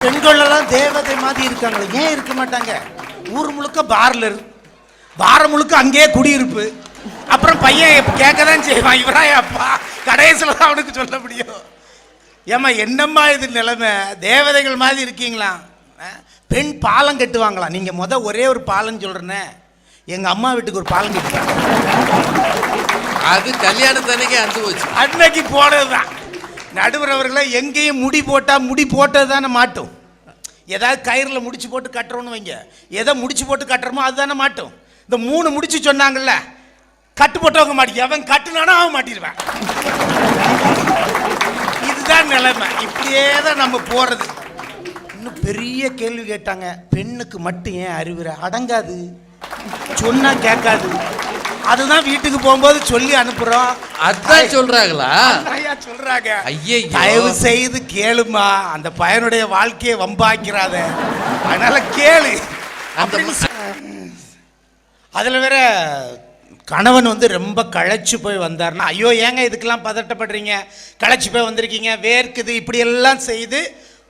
பெண்களெல்லாம் தேவதை மாதிரி இருக்காங்களே. ஏன் இருக்க மாட்டாங்க? ஊர் முழுக்க பார்லர் வாரம் முழுக்க அங்கேயே குடியிருப்பு. அப்புறம் பையன் கேட்க தான் செய்வான். இவரா அப்பா கடைசியில் தான் அவனுக்கு சொல்ல முடியும். ஏம்மா என்னம்மா இது நிலைமை? தேவதைகள் மாதிரி இருக்கீங்களா? பெண் பாலம் கட்டுவாங்களாம் நீங்கள் முத ஒரே ஒரு பாலம் சொல்கிறேன்னே எங்கள் அம்மா வீட்டுக்கு ஒரு பாலம் கட்டுவாங்க அது கல்யாணத்தன்னைக்கு அந்து போச்சு அன்னைக்கு போனதுதான். நடுவர் அவர்களை எங்கேயும் முடி போட்டால் முடி போட்டது தானே மாட்டும். ஏதாவது கயிறில் முடிச்சு போட்டு கட்டுறோன்னு வைங்க. எதை முடிச்சு போட்டு கட்டுறோமோ அதுதானே மாட்டும். இந்த மூணு முடிச்சு சொன்னாங்கல்ல கட்டு போட்டவங்க மாட்டி அவன் கட்டுனானா அவன் மாட்டிடுவேன். இதுதான் நிலைமை. இப்படியே தான் நம்ம போகிறது இன்னும் பெரிய கேள்வி கேட்டாங்க. பெண்ணுக்கு மட்டும் ஏன் அறிவுரை? அடங்காது. சொன்னால் கேட்காது. அதுதான் வீட்டுக்கு போகும்போது சொல்லி அனுப்புகிறோம் அதான் சொல்கிறாங்களா ஐயா சொல்றாங்க? ஐயையோ. தயவு செய்து கேளுமா அந்த பையனுடைய வாழ்க்கையை வம்பாக்கிறாத. அதனால கேளு. அதுல வேற கணவன் வந்து ரொம்ப களைச்சு போய் வந்தார்னா ஐயோ ஏங்க இதுக்கெல்லாம் பதட்டப்படுறீங்க? களைச்சு போய் வந்திருக்கீங்க வேர்க்குது இப்படி எல்லாம் செய்து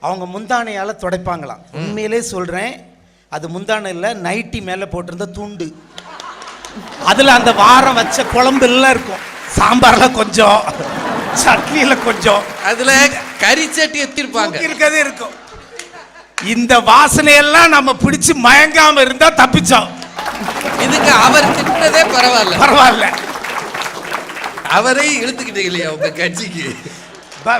அவங்க முந்தானையால துடைப்பாங்களாம். உண்மையிலே சொல்றேன் அது முந்தானை இல்லை நைட்டி மேலே போட்டிருந்த துண்டு. அதுல அந்த வாரம் வச்ச குழம்பு எல்லாம் இருக்கும். சாம்பார்ல கொஞ்சம். சட்னியில கொஞ்சம் அதுல கறி சட்டி எத்திருப்பாங்க இருக்கிறது இருக்கும். இந்த வாசனையெல்லாம் நம்ம பிடிச்சு மயங்காம இருந்தா தப்பிச்சோம். இதுக்கு அவர் திட்டதே பரவாயில்ல. பரவாயில்ல. அவரை இழுத்துக்கிட்டீங்க இல்லையா உங்க கட்சிக்கு?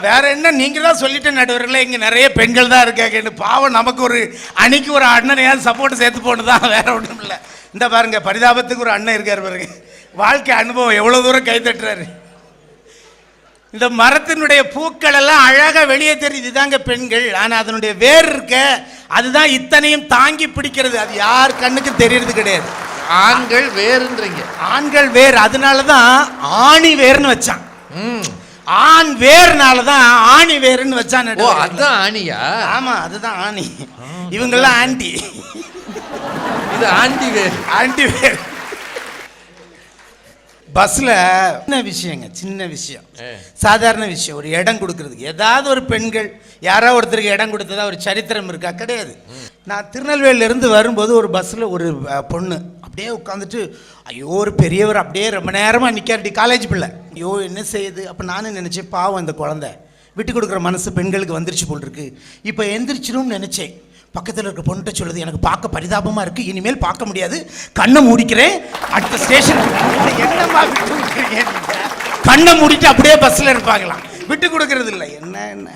வேற என்ன? நீங்க தான் சொல்லிட்டு நடுவரில் இங்க நிறைய பெண்கள் தான் இருக்காங்கன்னு பாவம் நமக்கு ஒரு அன்னைக்கு ஒரு அண்ணனையாவது சப்போர்ட் சேர்த்து போனதான் வேற ஒன்றும் இல்லை. இந்த பாருங்க பரிதாபத்துக்கு ஒரு அண்ணன் இருக்காரு பாருங்க. வாழ்க்கை அனுபவம் எவ்வளவு தூரம் கை தட்டுறாரு இந்த மரத்தினுடைய பூக்கள் எல்லாம் அழகா வெளியே தெரியுது. இதாங்க பெண்கள். ஆனா அதனுடைய வேர் இருக்க அதுதான் இத்தனையும் தாங்கி பிடிக்கிறது. அது யார் கண்ணுக்கு தெரியறது கிடையாது. ஆண்கள் வேறுன்றீங்க ஆண்கள் வேர் அதனால தான் ஆணி வேர்னு வச்சான் ம். ஆண் வேர்னால தான் ஆணி வேர்னு வச்சான் ஓ. அதான் ஆணியா? ஆமா அதுதான் ஆணி. இவங்கெல்லாம் ஆண்டி. இது ஆண்டி வேறு ஆண்டி வேர். பஸ்ல சின்ன விஷயங்க சின்ன விஷயம். சாதாரண விஷயம் ஒரு இடம் கொடுக்கறதுக்கு. ஏதாவது ஒரு பெண்கள் யாரோ ஒருத்தருக்கு இடம் கொடுத்ததா ஒரு சரித்திரம் இருக்கா? கிடையாது. நான் திருநெல்வேலியில இருந்து வரும்போது ஒரு பஸ்ல ஒரு பொண்ணு அப்படியே உட்காந்துட்டு ஐயோ ஒரு பெரியவர் அப்படியே ரொம்ப நேரமா நிக்காருடி காலேஜ் பிள்ளை. ஐயோ என்ன செய்யுது? அப்ப நானும் நினைச்சேன் பாவம் இந்த குழந்தை. விட்டு கொடுக்குற மனசு பெண்களுக்கு வந்துருச்சு போல் இருக்கு. இப்போ எந்திரிச்சிடும்னு நினைச்சேன். பக்கத்தில் இருக்க பொண்ணுகிட்ட சொல்லுது எனக்கு பார்க்க பரிதாபமாக இருக்குது இனிமேல் பார்க்க முடியாது. கண்ணை மூடிக்கிறேன் அடுத்த ஸ்டேஷன் என்னம்மா விட்டு கொடுக்குறீங்க கண்ணை மூடிட்டு அப்படியே பஸ்ஸில் இருப்பாங்களாம். விட்டு கொடுக்கறது இல்லை. என்ன என்ன?